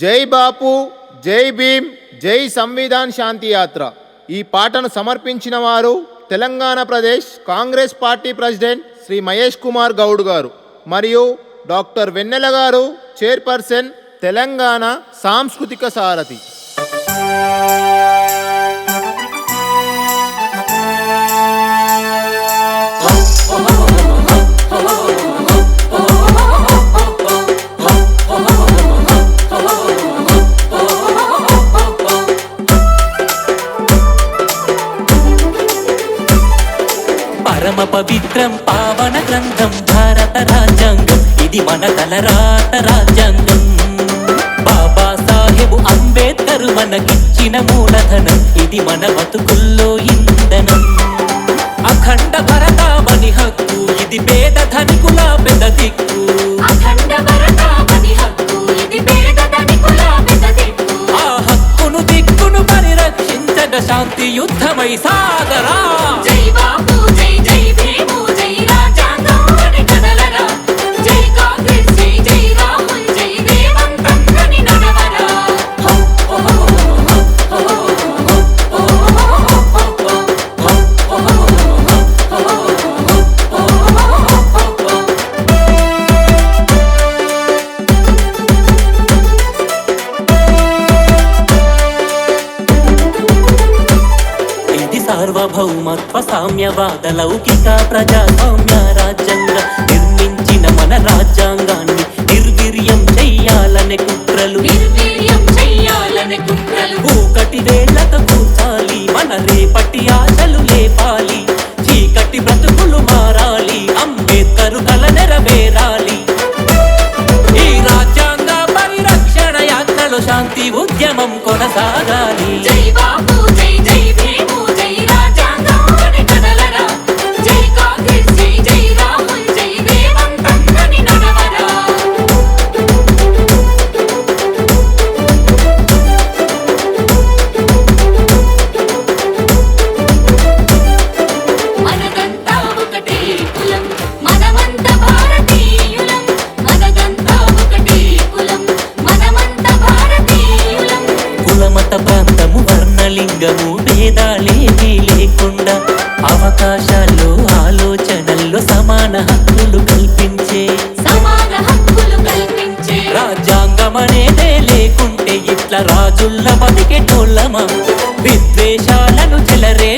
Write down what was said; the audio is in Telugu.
జై బాపు జై భీమ్ జై సంవిధాన్ శాంతి యాత్ర. ఈ పాటను సమర్పించిన వారు తెలంగాణ ప్రదేశ్ కాంగ్రెస్ పార్టీ ప్రెసిడెంట్ శ్రీ మహేష్ కుమార్ గౌడ్ గారు మరియు డాక్టర్ వెన్నెల గారు చైర్పర్సన్ తెలంగాణ సాంస్కృతిక సారథి. పవిత్రం పావన గ్రంథం భారత రాజ్యాంగం. ఇది మన తలరాత రాజ్యాంగం. బాబా సాహెబ్ అంబేద్కర్ మనకిచ్చిన మూలధనం. ఇది మన బతుకుల్లో ఇంధనం. అఖండ భరతామని హక్కు ఇది పేద ధనికుల పెద్ద దిక్కు. అఖండ భరతావని హక్కు ఇది పేద ధనికుల పెద్ద దిక్కు. ఆ హక్కును దిక్కును పరిరక్షించగ శాంతి యుద్ధమై సాగరా. సార్వభౌమత్వ సామ్యవాద లౌకిక ప్రజాస్వామ్య రాజ్యాంగ నిర్మించిన మన రాజ్యాంగాన్ని నిర్వీర్యం చెయ్యాలనే కుట్రలు. కూకటి వేళ్ళతో కూర్చాలి మన రేపటి ఆశలు లేపాలి చీకటి బ్రతుకులు మారాలి అంబేద్కరు కల నెరవేరాలి. ఈ రాజ్యాంగ పరిరక్షణ యాత్రలో శాంతి ఉద్యమం కొనసాగాలి. జై బాపు ఇట్లా రాజుల్ల బతికెటోళ్ళమా విద్వేషాలను చెలరే